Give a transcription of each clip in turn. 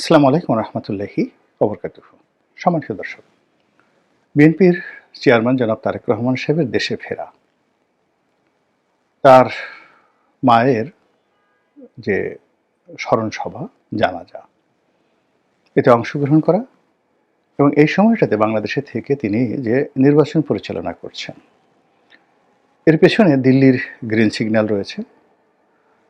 আসসালামু আলাইকুম রহমতুল্লাহি অবরকাত সম্মানিত দর্শক, বিএনপির চেয়ারম্যান জনাব তারেক রহমান সাহেবের দেশে ফেরা। তার মায়ের যে স্মরণ সভা জানাজা, এতে অংশগ্রহণ করা এবং এই সময়টাতে বাংলাদেশে থেকে তিনি যে নির্বাচন পরিচালনা করছেন, এর পেছনে দিল্লির গ্রিন সিগন্যাল রয়েছে।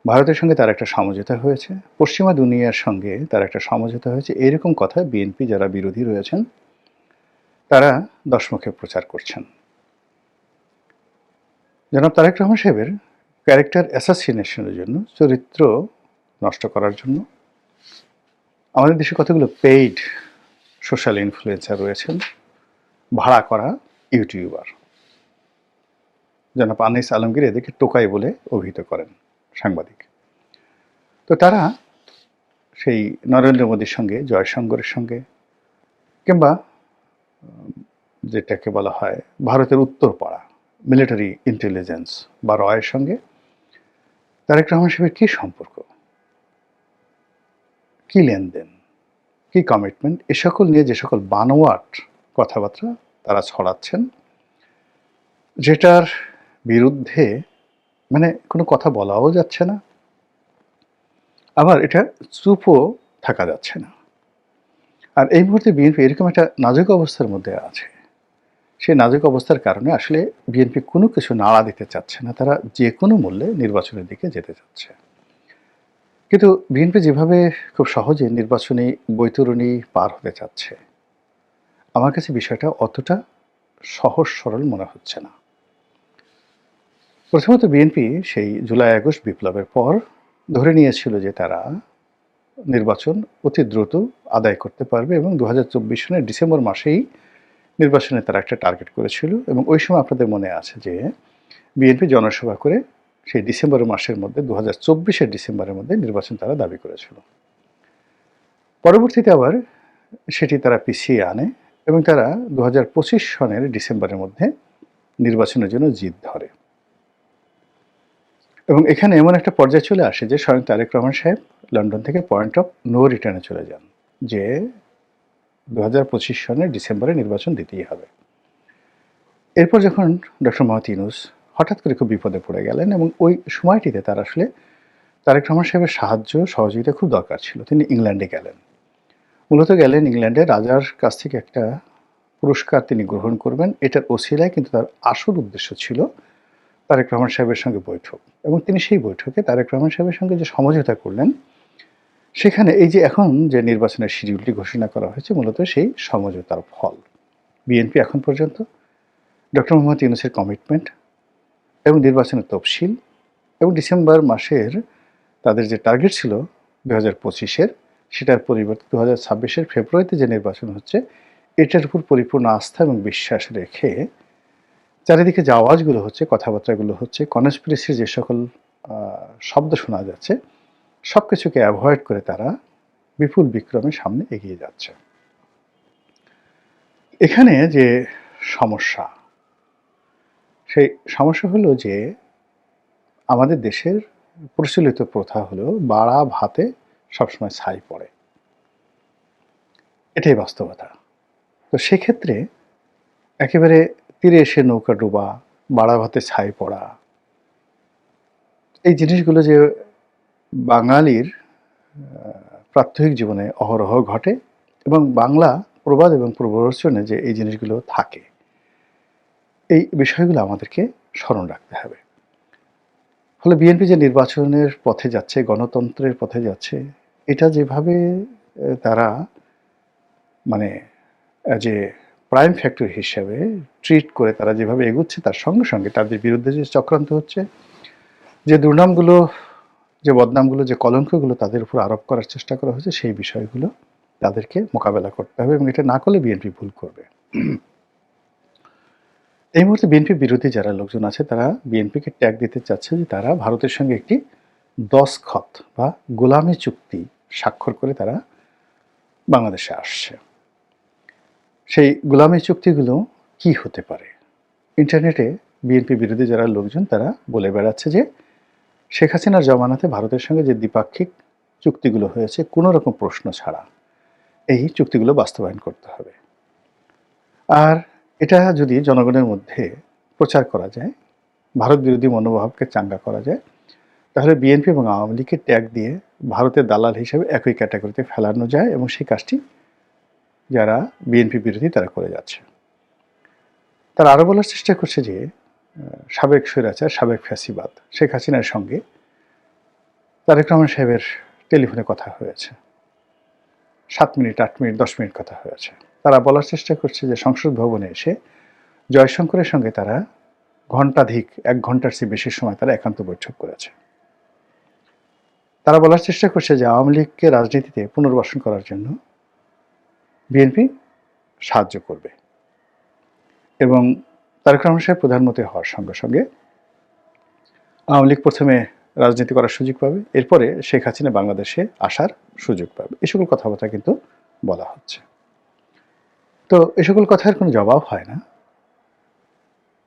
ভারতের সঙ্গে তার একটা সমঝোতা হয়েছে, পশ্চিমা দুনিয়ার সঙ্গে তার একটা সমঝোতা হয়েছে, এরকম কথা বিএনপি যারা বিরোধী রয়েছেন, তারা দশমুখে প্রচার করছেন। জনাব তারেক রহমান সাহেবের ক্যারেক্টার অ্যাসাসিনেশনের জন্য, চরিত্র নষ্ট করার জন্য আমাদের দেশে কতগুলো পেইড সোশ্যাল ইনফ্লুয়েন্সার রয়েছেন, ভাড়া করা ইউটিউবার। জনাব আনিস আলমগীর এদেরকে টোকাই বলে অভিহিত করেন। সাংবাদিক। তো তারা সেই নরেন্দ্র মোদীর সঙ্গে, জয়শঙ্করের সঙ্গে কিংবা যেটাকে বলা হয় ভারতের উত্তরপাড়া মিলিটারি ইন্টেলিজেন্স বা রয়ের সঙ্গে তারেক রহমান সাহেবের কী সম্পর্ক? কী লেনদেন? কী কমিটমেন্ট এ সকল নিয়ে যে সকল বানোয়াট কথাবার্তা তারা ছড়াচ্ছেন, যেটার বিরুদ্ধে মানে কোনো কথা বলাও যাচ্ছে না। আবার এটা চুপও থাকা যাচ্ছে না। আর এই মুহূর্তে বিএনপি এরকম একটা নাজুক অবস্থার মধ্যে আছে। সেই নাজুক অবস্থার কারণে আসলে বিএনপি কোনো কিছু নাড়া দিতে চাচ্ছে না, তারা যে কোনো মূল্যে নির্বাচনের দিকে যেতে চাচ্ছে। কিন্তু বিএনপি যেভাবে খুব সহজে নির্বাচনী বৈতরণী পার হতে চাচ্ছে, আমার কাছে বিষয়টা অতটা সহজ সরল মনে হচ্ছে না। প্রথমত বিএনপি সেই জুলাই আগস্ট বিপ্লবের পর ধরে নিয়েছিল যে তারা নির্বাচন অতি দ্রুত আদায় করতে পারবে এবং দু হাজার চব্বিশ সনের ডিসেম্বর মাসেই নির্বাচনে তারা একটা টার্গেট করেছিল এবং ওই সময় আপনাদের মনে আছে যে বিএনপি জনসভা করে সেই ডিসেম্বর মাসের মধ্যে দু হাজার চব্বিশের ডিসেম্বরের মধ্যে নির্বাচন তারা দাবি করেছিল। পরবর্তীতে আবার সেটি তারা পিছিয়ে আনে এবং তারা দু হাজার পঁচিশ সনের ডিসেম্বরের মধ্যে নির্বাচনের জন্য জিদ ধরে। এবং এখানে এমন একটা পর্যায়ে চলে আসে যে স্বয়ং তারেক রহমান সাহেব লন্ডন থেকে পয়েন্ট অফ নো রিটার্নে চলে যান, যে দু হাজার পঁচিশ সনের ডিসেম্বরে নির্বাচন দিতেই হবে। এরপর যখন ডক্টর মোহাম্মদ ইউনুস হঠাৎ করে খুব বিপদে পড়ে গেলেন এবং ওই সময়টিতে তার আসলে তারেক রহমান সাহেবের সাহায্য, সহযোগিতা খুব দরকার ছিল। তিনি ইংল্যান্ডে গেলেন। মূলত গেলেন ইংল্যান্ডে রাজার কাছ থেকে একটা পুরস্কার তিনি গ্রহণ করবেন। এটার ওসিলায় কিন্তু তার আসল উদ্দেশ্য ছিল তারেক রহমান সাহেবের সঙ্গে বৈঠক। এবং তিনি সেই বৈঠকে তারেক রহমান সাহেবের সঙ্গে যে সমঝোতা করলেন, সেখানে এই যে এখন যে নির্বাচনের শিডিউলটি ঘোষণা করা হয়েছে, মূলত সেই সমঝোতার ফল। বিএনপি এখন পর্যন্ত ডক্টর মোহাম্মদ ইউনুসের কমিটমেন্ট এবং নির্বাচনের তফসিল এবং ডিসেম্বর মাসের তাদের যে টার্গেট ছিল দু হাজার পঁচিশের, সেটার পরিবর্তে দু হাজার ছাব্বিশের ফেব্রুয়ারিতে যে নির্বাচন হচ্ছে, এটার উপর পরিপূর্ণ আস্থা এবং বিশ্বাস রেখে চারিদিকে যে আওয়াজগুলো হচ্ছে, কথাবার্তাগুলো হচ্ছে কনস্পিরেসির যে সকল শব্দ শোনা যাচ্ছে সব কিছুকে অ্যাভয়েড করে তারা বিপুল বিক্রমে সামনে এগিয়ে যাচ্ছে। এখানে যে সমস্যা, সেই সমস্যা হলো যে আমাদের দেশের প্রচলিত প্রথা হলো বাড়া ভাতে সবসময় ছাই পড়ে। এটাই বাস্তবতা। তো সেক্ষেত্রে একেবারে তীরে এসে নৌকা ডোবা বাড়া ভাতে ছাই পড়া। এই জিনিসগুলো যে বাঙালির প্রাত্যহিক জীবনে অহরহ ঘটে এবং বাংলা প্রবাদ এবং প্রবচনে যে এই জিনিসগুলো থাকে, এই বিষয়গুলো আমাদেরকে স্মরণ রাখতে হবে। ফলে বিএনপি যে নির্বাচনের পথে যাচ্ছে, গণতন্ত্রের পথে যাচ্ছে, এটা যেভাবে তারা মানে যে প্রাইম ফ্যাক্টর হিসেবে ট্রিট করে তারা যেভাবে এগুচ্ছে তার সঙ্গে সঙ্গে তাদের বিরুদ্ধে যে চক্রান্ত হচ্ছে, যে দুর্নামগুলো, যে বদনামগুলো, যে কলঙ্কগুলো তাদের উপর আরোপ করার চেষ্টা করা হয়েছে, সেই বিষয়গুলো তাদেরকে মোকাবেলা করতে হবে এবং এটা না করলে বিএনপি ভুল করবে। এই মুহূর্তে বিএনপি বিরোধী যারা লোকজন আছে, তারা বিএনপিকে ট্যাগ দিতে চাচ্ছে যে তারা ভারতের সঙ্গে একটি দসখত বা গোলামি চুক্তি স্বাক্ষর করে তারা বাংলাদেশে আসছে। সেই গোলামি চুক্তিগুলো কি হতে পারে? ইন্টারনেটে বিএনপি বিরোধী যারা লোকজন, তারা বলে বেড়াচ্ছে যে শেখ হাসিনার জমানাতে ভারতের সঙ্গে যে দ্বিপাক্ষিক চুক্তিগুলো হয়েছে, কোনো রকম প্রশ্ন ছাড়া এই চুক্তিগুলো বাস্তবায়ন করতে হবে। আর এটা যদি জনগণের মধ্যে প্রচার করা যায়, ভারত বিরোধী মনোভাবকে চাঙ্গা করা যায়, তাহলে বিএনপি এবং আওয়ামী লীগকে ট্যাগ দিয়ে ভারতের দালাল হিসেবে একই ক্যাটাগরিতে ফেলানো যায় এবং সেই কাজটি যারা বিএনপি বিরোধী তারা করে যাচ্ছে। তারা আরও বলার চেষ্টা করছে যে সাবেক স্বৈরাচার, সাবেক ফ্যাসিবাদ, শেখ হাসিনার সঙ্গে তারেক রহমান সাহেবের টেলিফোনে কথা হয়েছে। সাত মিনিট, আট মিনিট, দশ মিনিট কথা হয়েছে। তারা বলার চেষ্টা করছে যে, সংসদ ভবনে এসে জয়শঙ্করের সঙ্গে তারা ঘণ্টাধিক, এক ঘণ্টার চেয়ে বেশি সময় তারা একান্ত বৈঠক করেছে। তারা বলার চেষ্টা করছে যে, আওয়ামী লীগকে রাজনীতিতে পুনর্বাসন করার জন্য বিএনপি সাহায্য করবে। এবং তারেক রহমান সাহেব প্রধানমন্ত্রী হওয়ার সঙ্গে সঙ্গে আওয়ামী লীগ প্রথমে রাজনীতি করার সুযোগ পাবে, এরপরে শেখ হাসিনা বাংলাদেশে আসার সুযোগ পাবে। এই সকল কথাবার্তা কিন্তু বলা হচ্ছে। তো এই সকল কথার কোনো জবাব হয় না।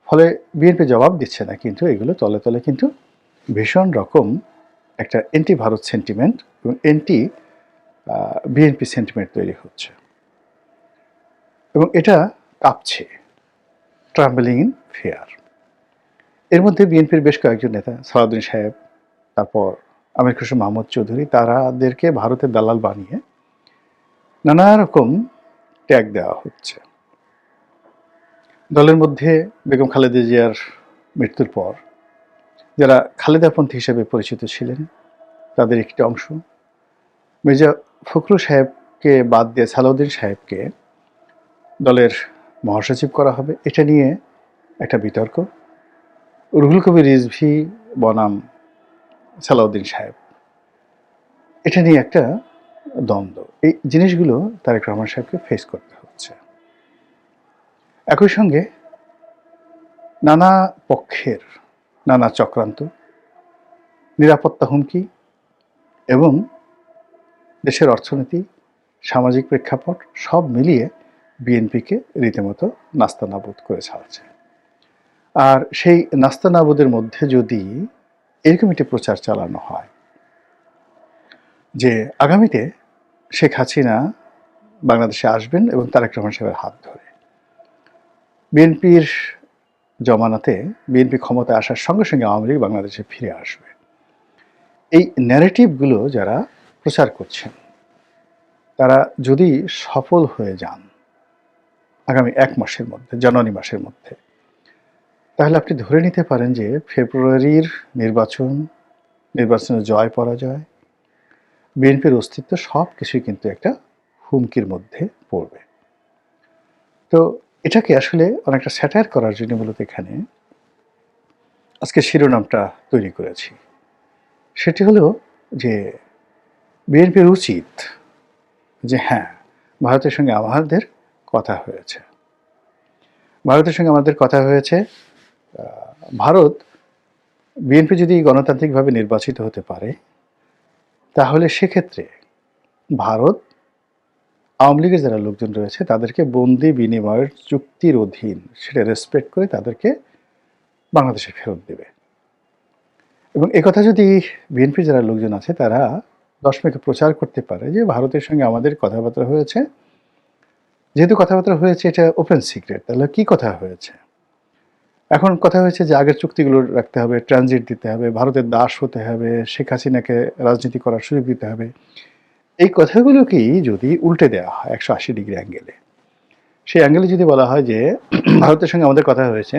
ফলে বিএনপি জবাব দিচ্ছে না, কিন্তু এগুলো তলে তলে কিন্তু ভীষণ রকম একটা এন্টি ভারত সেন্টিমেন্ট এবং এন্টি বিএনপি সেন্টিমেন্ট তৈরি হচ্ছে। এবং এটা কাঁপছে। ট্রাম্বলিং ইন ফেয়ার এর মধ্যে বিএনপির বেশ কয়েকজন নেতা, সালাউদ্দিন সাহেব, তারপর আমির খুশু মাহমুদ চৌধুরী, তারাদেরকে ভারতের দালাল বানিয়ে নানা রকম ট্যাগ দেওয়া হচ্ছে। দলের মধ্যে বেগম খালেদা জিয়ার মৃত্যুর পর যারা খালেদাপন্থী হিসেবে পরিচিত ছিলেন, তাদের একটি অংশ। মির্জা ফখরুল সাহেবকে বাদ দিয়ে সালাউদ্দিন সাহেবকে দলের মহাসচিব করা হবে। এটা নিয়ে একটা বিতর্ক। রুহুল কবির রিজভি বনাম সালাউদ্দিন সাহেব। এটা নিয়ে একটা দ্বন্দ্ব। এই জিনিসগুলো তারেক রহমান সাহেবকে ফেস করতে হচ্ছে। একই সঙ্গে নানা পক্ষের নানা চক্রান্ত, নিরাপত্তা হুমকি এবং দেশের অর্থনীতি, সামাজিক প্রেক্ষাপট সব মিলিয়ে বিএনপিকে রীতিমতো নাস্তানাবুদ করে ছাড়ছে। আর সেই নাস্তানাবুদের মধ্যে যদি এরকম একটি প্রচার চালানো হয়, যে আগামীতে শেখ হাসিনা বাংলাদেশে আসবেন এবং তারেক রহমান সাহেবের হাত ধরে, বিএনপির জমানাতে বিএনপি ক্ষমতায় আসার সঙ্গে সঙ্গে আওয়ামী লীগ বাংলাদেশে ফিরে আসবে। এই ন্যারেটিভগুলো যারা প্রচার করছেন, তারা যদি সফল হয়ে যান আগামী এক মাসের মধ্যে, জানুয়ারি মাসের মধ্যে। তাহলে আপনি ধরে নিতে পারেন যে ফেব্রুয়ারির নির্বাচন, নির্বাচনের জয় পরাজয়, বিএনপির অস্তিত্ব সব কিছুই কিন্তু একটা হুমকির মধ্যে পড়বে। তো এটাকে আসলে অনেকটা স্যাটায়ার করার জন্য মূলত এখানে আজকে শিরোনামটা তৈরি করেছি। সেটি হলো যে বিএনপির উচিত যে হ্যাঁ ভারতের সঙ্গে আমাদের কথা হয়েছে। ভারতের সঙ্গে আমাদের কথা হয়েছে ভারত বিএনপি যদি গণতান্ত্রিকভাবে নির্বাচিত হতে পারে, তাহলে সেক্ষেত্রে ভারত, আওয়ামী লীগের যারা লোকজন রয়েছে, তাদেরকে বন্দি বিনিময়ের চুক্তির অধীন সেটা রেসপেক্ট করে তাদেরকে বাংলাদেশে ফেরত দেবে। এবং একথা যদি বিএনপি যারা লোকজন আছে, তারা দশ প্রচার করতে পারে যে ভারতের সঙ্গে আমাদের কথাবার্তা হয়েছে যেহেতু কথাবার্তা হয়েছে, এটা ওপেন সিক্রেট তাহলে কি কথা হয়েছে? এখন কথা হয়েছে যে আগের চুক্তিগুলো রাখতে হবে ট্রানজিট দিতে হবে, ভারতের দাস হতে হবে, শেখ হাসিনাকে রাজনীতি করার সুযোগ দিতে হবে। এই কথাগুলোকেই যদি উল্টে দেওয়া হয় একশো আশি ডিগ্রি অ্যাঙ্গেলে সেই অ্যাঙ্গেলে যদি বলা হয় যে ভারতের সঙ্গে আমাদের কথা হয়েছে,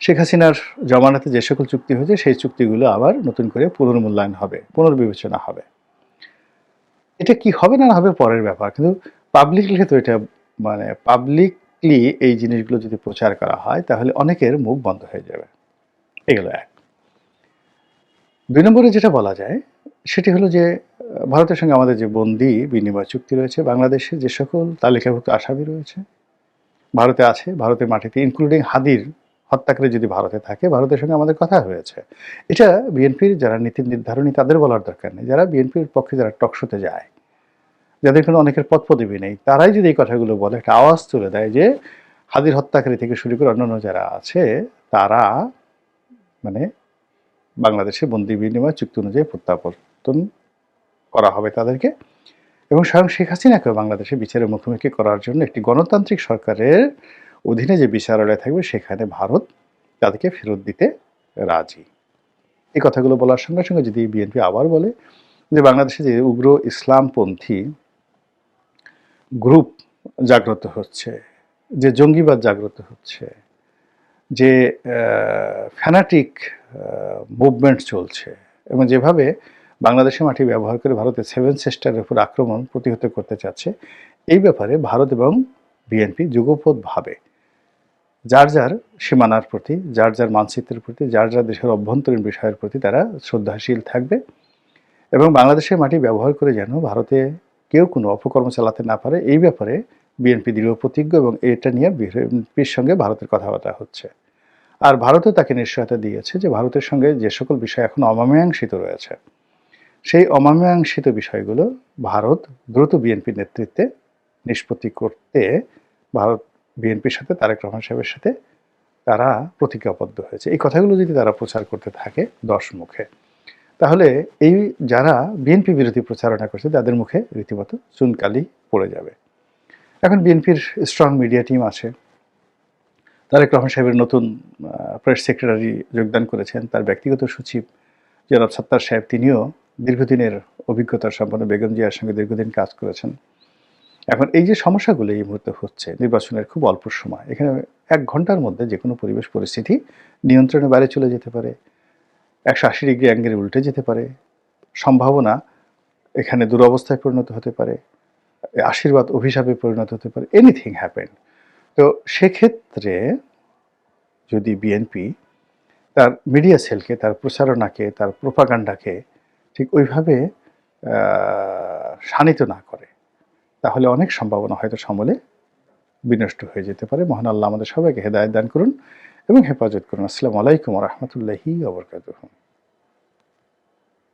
শেখ হাসিনার জমানাতে যে সকল চুক্তি হয়েছে, সেই চুক্তিগুলো আবার নতুন করে পুনর্মূল্যায়ন হবে, পুনর্বিবেচনা হবে। এটা কি হবে না না হবে পরের ব্যাপার, কিন্তু পাবলিকলি তো এটা মানে পাবলিকলি এই জিনিসগুলো যদি প্রচার করা হয়, তাহলে অনেকের মুখ বন্ধ হয়ে যাবে। এগুলো এক। দুই নম্বরে যেটা বলা যায়, সেটি হলো যে, ভারতের সঙ্গে আমাদের যে বন্দি বিনিময় চুক্তি রয়েছে, বাংলাদেশে যে সকল তালিকাভুক্ত আসামি রয়েছে, ভারতে আছে ভারতের মাটিতে ইনক্লুডিং হাদির হত্যাকারী যদি ভারতে থাকে, ভারতের সঙ্গে আমাদের কথা হয়েছে। এটা বিএনপির যারা নীতি নির্ধারণী, তাদের বলার দরকার নেই। যারা বিএনপির পক্ষে যারা টকশোতে যায় যাদের কোনো অনেকের পথ পদবি নেই, তারাই যদি এই কথাগুলো বলে, একটা আওয়াজ তুলে দেয় যে হাদির হত্যাকারী থেকে শুরু করে অন্যান্য যারা আছে, তারা মানে বাংলাদেশে বন্দি বিনিময় চুক্তি অনুযায়ী প্রত্যাবর্তন করা হবে তাদেরকে এবং স্বয়ং শেখ হাসিনাকে বাংলাদেশে বিচারের মুখোমুখি করার জন্য একটি গণতান্ত্রিক সরকারের অধীনে যে বিচারালয় থাকবে, সেখানে ভারত তাদেরকে ফেরত দিতে রাজি। এই কথাগুলো বলার সঙ্গে সঙ্গে যদি বিএনপি আবার বলে যে বাংলাদেশে যে উগ্র ইসলামপন্থী গ্রুপ জাগ্রত হচ্ছে, যে জঙ্গিবাদ জাগ্রত হচ্ছে, যে ফ্যানাটিক মুভমেন্ট চলছে এবং যেভাবে বাংলাদেশের মাটি ব্যবহার করে ভারতের সেভেন সিস্টারের উপর আক্রমণ প্রতিহত করতে চাচ্ছে, এই ব্যাপারে ভারত এবং বিএনপি যুগপথ ভাবে যার যার সীমানার প্রতি, যার যার মানচিত্রের প্রতি, যার যার দেশের অভ্যন্তরীণ বিষয়ের প্রতি তারা শ্রদ্ধাশীল থাকবে এবং বাংলাদেশের মাটি ব্যবহার করে যেন ভারতে কেউ কোনো অপকর্ম চালাতে না পারে, এই ব্যাপারে বিএনপি দৃঢ় প্রতিজ্ঞ এবং এটা নিয়ে বিএনপির সঙ্গে ভারতের কথাবার্তা হচ্ছে। আর ভারতও তাকে নিশ্চয়তা দিয়েছে যে ভারতের সঙ্গে যে সকল বিষয় এখন অমামীয়াংশিত রয়েছে, সেই অমামীয়াংশিত বিষয়গুলো ভারত দ্রুত বিএনপির নেতৃত্বে নিষ্পত্তি করতে ভারত বিএনপির সাথে, তারেক রহমান সাহেবের সাথে তারা প্রতিজ্ঞাবদ্ধ হয়েছে। এই কথাগুলো যদি তারা প্রচার করতে থাকে দশ মুখে তাহলে এই যারা বিএনপি বিরোধী প্রচারণা করছে, তাদের মুখে রীতিমতো চুনকালি পড়ে যাবে। এখন বিএনপির স্ট্রং মিডিয়া টিম আছে। তারেক রহমান সাহেবের নতুন প্রেস সেক্রেটারি যোগদান করেছেন। তার ব্যক্তিগত সচিব জনাব সত্তার সাহেব, তিনিও দীর্ঘদিনের অভিজ্ঞতার সম্পন্ন বেগম জিয়ার সঙ্গে দীর্ঘদিন কাজ করেছেন। এখন এই যে সমস্যাগুলো এই মুহূর্তে হচ্ছে, নির্বাচনের খুব অল্প সময়। এখানে এক ঘণ্টার মধ্যে যে কোনো পরিবেশ পরিস্থিতি নিয়ন্ত্রণের বাইরে চলে যেতে পারে। একশো আশি ডিগ্রি অ্যাঙ্গেলে উল্টে যেতে পারে। সম্ভাবনা এখানে দুরবস্থায় পরিণত হতে পারে। আশীর্বাদ অভিশাপে পরিণত হতে পারে। এনিথিং হ্যাপেন তো সেক্ষেত্রে যদি বিএনপি তার মিডিয়া সেলকে তার প্রচারণাকে, তার প্রোপাগান্ডাকে ঠিক ওইভাবে শানিত না করে, তাহলে অনেক সম্ভাবনা হয়তো সমলে বিনষ্ট হয়ে যেতে পারে। মহান আল্লাহ আমাদের সবাইকে হেদায়ত দান করুন। এবং হেফাজত করুন। আসসালামু আলাইকুম রহমতুল্লাহি আবরকাত